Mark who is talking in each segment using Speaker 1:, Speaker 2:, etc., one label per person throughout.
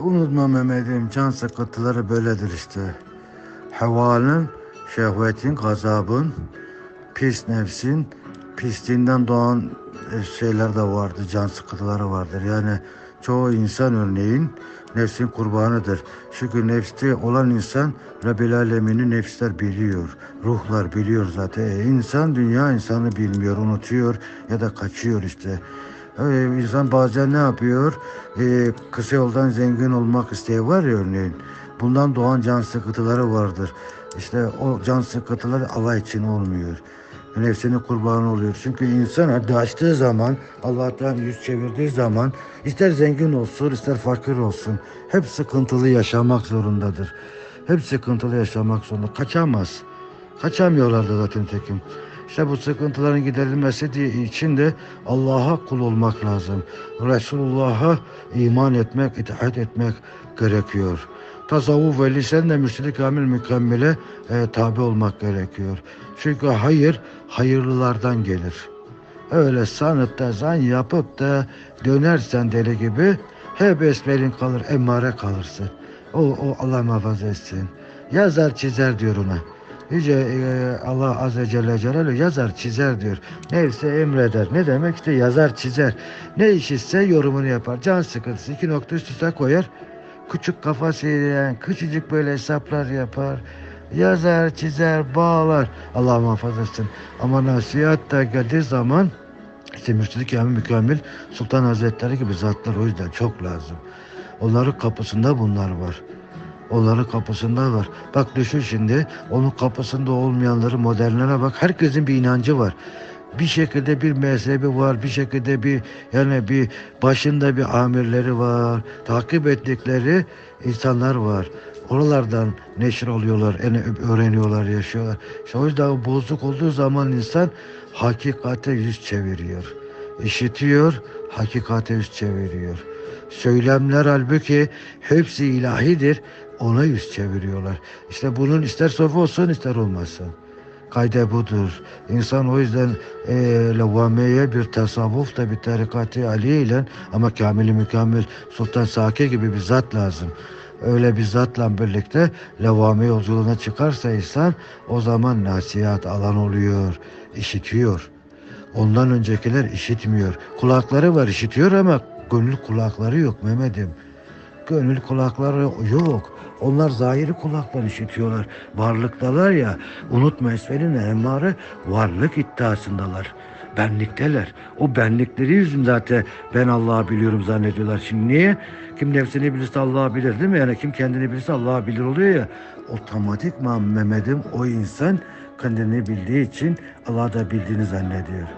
Speaker 1: Unutma Mehmet'im can sıkıntıları böyledir işte. Hevanın, şehvetin, gazabın, pis nefsin, pisliğinden doğan e, şeyler de vardır, can sıkıntıları vardır. Yani çoğu insan örneğin nefsin kurbanıdır. Çünkü nefste olan insan Rabbil Alemin'i nefsler biliyor. Ruhlar biliyor zaten. E, insan dünya insanı bilmiyor, unutuyor ya da kaçıyor işte. Ee, insan bazen ne yapıyor? Ee, kısa yoldan zengin olmak isteği var ya örneğin. Bundan doğan can sıkıntıları vardır. İşte o can sıkıntıları Allah için olmuyor. Nefsinin kurbanı oluyor. Çünkü insan haddi açtığı zaman, Allah'tan yüz çevirdiği zaman ister zengin olsun ister fakir olsun hep sıkıntılı yaşamak zorundadır. Hep sıkıntılı yaşamak zorunda. Kaçamaz. Kaçamıyorlar da zaten tekim. İşte bu sıkıntıların giderilmesi için de Allah'a kul olmak lazım. Resulullah'a iman etmek, itaat etmek gerekiyor. Tasavvuf ve lisanla müşteri kamil mükemmele e, tabi olmak gerekiyor. Çünkü hayır hayırlılardan gelir. Öyle sanıp da zan yapıp da dönersen deli gibi hep esmerin kalır, emmare kalırsın. O, o Allah muhafaza etsin. Yazar çizer diyor ona. Yüce e, Allah Azze Celle Celaluhu yazar çizer diyor. Neyse emreder. Ne demek işte yazar çizer. Ne iş ise yorumunu yapar. Can sıkıntısı iki nokta üst üste koyar. Küçük kafasıyla küçücük böyle hesaplar yapar. Yazar, çizer, bağlar. Allah muhafaza etsin. Ama nasihat da geldiği zaman işte Mürşid-i Kamil Mükemmel Sultan Hazretleri gibi zatlar o yüzden çok lazım. Onların kapısında bunlar var. Onların kapısında var. Bak düşün şimdi onun kapısında olmayanları modernlere bak. Herkesin bir inancı var. Bir şekilde bir mezhebi var. Bir şekilde bir yani bir başında bir amirleri var. Takip ettikleri insanlar var. Oralardan neşir oluyorlar, yani öğreniyorlar, yaşıyorlar. İşte o yüzden bozuk olduğu zaman insan hakikate yüz çeviriyor. İşitiyor, hakikate yüz çeviriyor. Söylemler halbuki hepsi ilahidir. Ona yüz çeviriyorlar. İşte bunun ister sofu olsun ister olmasın. Kayda budur. İnsan o yüzden e, levvameye bir tasavvuf da bir tarikatı Ali ile ama kamili mükemmel Sultan Saki gibi bir zat lazım. Öyle bir zatla birlikte levvame yolculuğuna çıkarsa insan o zaman nasihat alan oluyor, işitiyor. Ondan öncekiler işitmiyor. Kulakları var işitiyor ama gönül kulakları yok Mehmet'im. Gönül kulakları yok. Onlar zahiri kulaklar işitiyorlar. Varlıktalar ya. Unutma esfelin emmare varlık iddiasındalar. Benlikteler. O benlikleri yüzünden zaten ben Allah'ı biliyorum zannediyorlar. Şimdi niye? Kim nefsini bilirse Allah'ı bilir değil mi? Yani kim kendini bilirse Allah'ı bilir oluyor ya. Otomatikman Mehmet'im o insan kendini bildiği için Allah'ı da bildiğini zannediyor.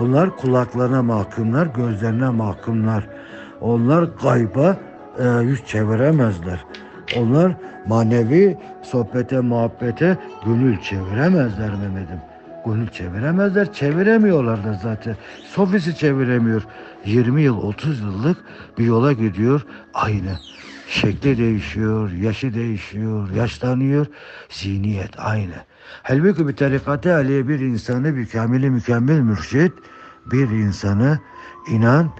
Speaker 1: Onlar kulaklarına mahkumlar, gözlerine mahkumlar. Onlar gayba e, yüz çeviremezler. Onlar manevi sohbete, muhabbete gönül çeviremezler Mehmet'im. Gönül çeviremezler, çeviremiyorlar da zaten. Sofisi çeviremiyor. 20 yıl, 30 yıllık bir yola gidiyor aynı. Şekli değişiyor, yaşı değişiyor, yaşlanıyor, zihniyet aynı. Halbuki bir tarikatı aliye bir insanı, bir kamili mükemmel mürşit, bir insanı inan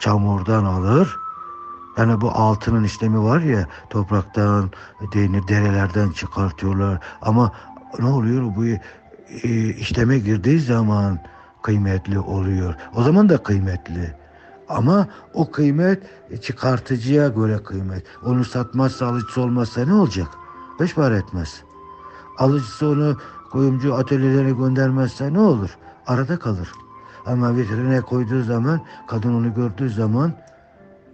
Speaker 1: çamurdan alır, yani bu altının işlemi var ya topraktan, denir, derelerden çıkartıyorlar. Ama ne oluyor bu e, işleme girdiği zaman kıymetli oluyor. O zaman da kıymetli. Ama o kıymet çıkartıcıya göre kıymet. Onu satmazsa alıcısı olmazsa ne olacak? Beş para etmez. Alıcısı onu kuyumcu atölyelerine göndermezse ne olur? Arada kalır. Ama vitrine koyduğu zaman, kadın onu gördüğü zaman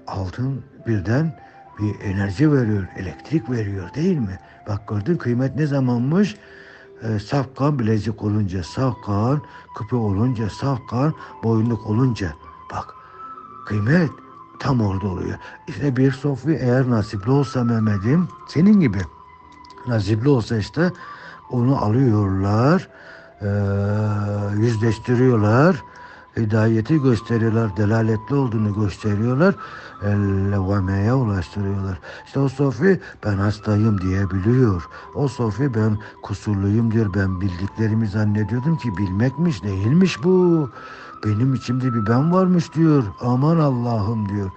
Speaker 1: altın birden bir enerji veriyor, elektrik veriyor değil mi? Bak gördün kıymet ne zamanmış? Ee, saf kan bilezik olunca, saf kan küpe olunca, saf kan boyunluk olunca. Bak kıymet tam orada oluyor. İşte bir sofya eğer nasipli olsa Mehmet'im senin gibi nasipli olsa işte onu alıyorlar, eee, yüzleştiriyorlar, hidayeti gösteriyorlar, delaletli olduğunu gösteriyorlar, levvameye ulaştırıyorlar. İşte o Sofi ben hastayım diyebiliyor. O Sofi ben kusurluyum diyor. Ben bildiklerimi zannediyordum ki bilmekmiş değilmiş bu. Benim içimde bir ben varmış diyor. Aman Allah'ım diyor.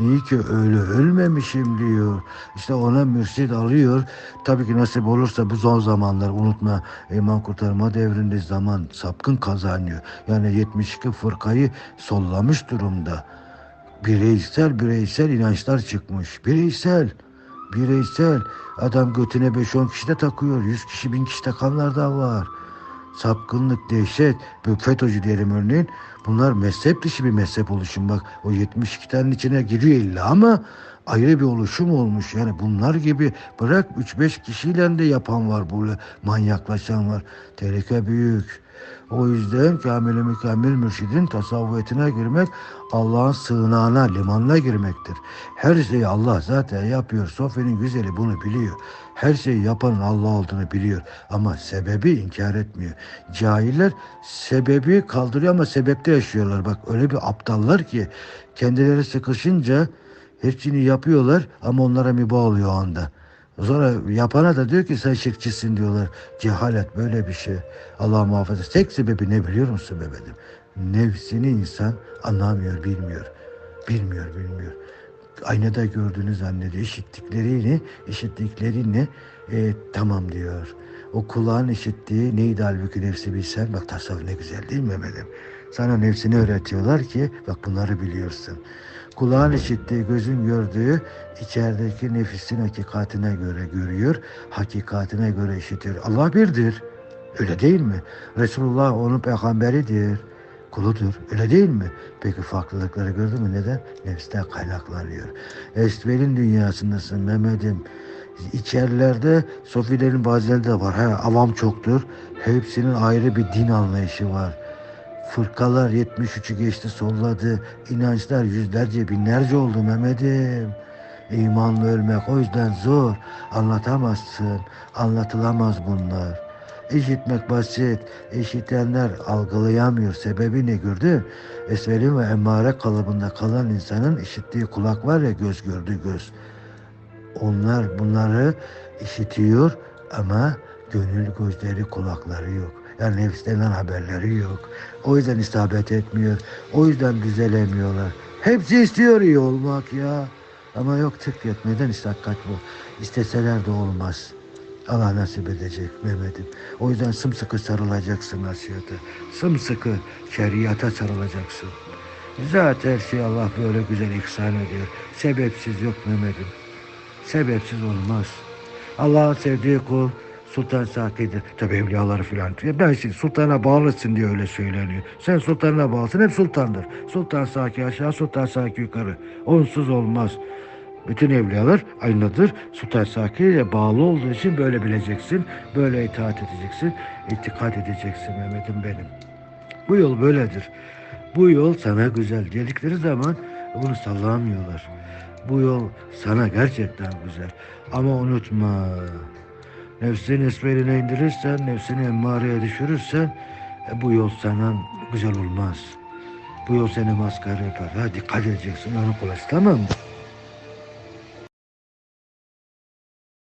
Speaker 1: İyi ki öyle ölmemişim diyor. İşte ona mürşid alıyor. Tabii ki nasip olursa bu zor zamanlar unutma iman kurtarma devrinde zaman sapkın kazanıyor. Yani 72 fırkayı sollamış durumda. Bireysel bireysel inançlar çıkmış. Bireysel. Bireysel. Adam götüne 5-10 kişi de takıyor. 100 kişi 1000 kişi takanlar da var. Sapkınlık, dehşet, FETÖ'cü diyelim örneğin. Bunlar mezhep dışı bir mezhep oluşum. Bak o 72 tanenin içine giriyor illa ama ayrı bir oluşum olmuş. Yani bunlar gibi bırak 3-5 kişiyle de yapan var böyle manyaklaşan var. Tehlike büyük. O yüzden kamil mükemmel mürşidin tasavvufetine girmek Allah'ın sığınağına, limanına girmektir. Her şeyi Allah zaten yapıyor. Sofyanın güzeli bunu biliyor. Her şeyi yapanın Allah olduğunu biliyor. Ama sebebi inkar etmiyor. Cahiller sebebi kaldırıyor ama sebepte yaşıyorlar. Bak öyle bir aptallar ki kendileri sıkışınca hepsini yapıyorlar ama onlara mübah oluyor o anda. Sonra yapana da diyor ki sen şirkçisin diyorlar. Cehalet böyle bir şey. Allah muhafaza. Tek sebebi ne biliyor musun Mehmet'im? Nefsini insan anlamıyor, bilmiyor. Bilmiyor, bilmiyor. Aynada gördüğünü zannediyor. İşittiklerini, işittiklerini e, tamam diyor. O kulağın işittiği neydi halbuki nefsi bilsen. Bak tasavvuf ne güzel değil mi Mehmet'im? Sana nefsini öğretiyorlar ki bak bunları biliyorsun. Kulağın işittiği, gözün gördüğü içerideki nefisin hakikatine göre görüyor, hakikatine göre işitiyor. Allah birdir. Öyle değil mi? Resulullah onun peygamberidir. Kuludur. Öyle değil mi? Peki farklılıkları gördün mü? Neden? Nefsten kaynaklanıyor. Esvel'in dünyasındasın Mehmet'im. İçerilerde sofilerin bazıları da var. Ha, avam çoktur. Hepsinin ayrı bir din anlayışı var. Fırkalar 73'ü geçti solladı. İnançlar yüzlerce binlerce oldu Mehmet'im. İmanla ölmek o yüzden zor. Anlatamazsın. Anlatılamaz bunlar. İşitmek basit. İşitenler algılayamıyor. Sebebi ne gördü? Esvelin ve emmare kalıbında kalan insanın işittiği kulak var ya göz gördüğü göz. Onlar bunları işitiyor ama gönül gözleri kulakları yok. Yani nefslerinden haberleri yok. O yüzden isabet etmiyor. O yüzden düzelemiyorlar. Hepsi istiyor iyi olmak ya. Ama yok tık yok. Neden işte hakikat bu? İsteseler de olmaz. Allah nasip edecek Mehmet'im. O yüzden sımsıkı sarılacaksın nasihate. Sımsıkı şeriata sarılacaksın. Zaten her şey Allah böyle güzel ihsan ediyor. Sebepsiz yok Mehmet'im. Sebepsiz olmaz. Allah'ın sevdiği kul Sultan Saki'dir. Tabi evliyaları filan. Ben sultana bağlısın diye öyle söyleniyor. Sen sultanına bağlısın. Hep sultandır. Sultan Saki aşağı, Sultan Saki yukarı. Onsuz olmaz. Bütün evliyalar aynıdır. Sultan Saki'ye bağlı olduğu için böyle bileceksin. Böyle itaat edeceksin. İtikad edeceksin Mehmet'im benim. Bu yol böyledir. Bu yol sana güzel dedikleri zaman bunu sallamıyorlar. Bu yol sana gerçekten güzel. Ama unutma. Nefsini esmeline indirirsen, nefsini emmareye düşürürsen e, bu yol sana güzel olmaz. Bu yol seni maskara yapar. Ha dikkat edeceksin onu kulağız tamam mı?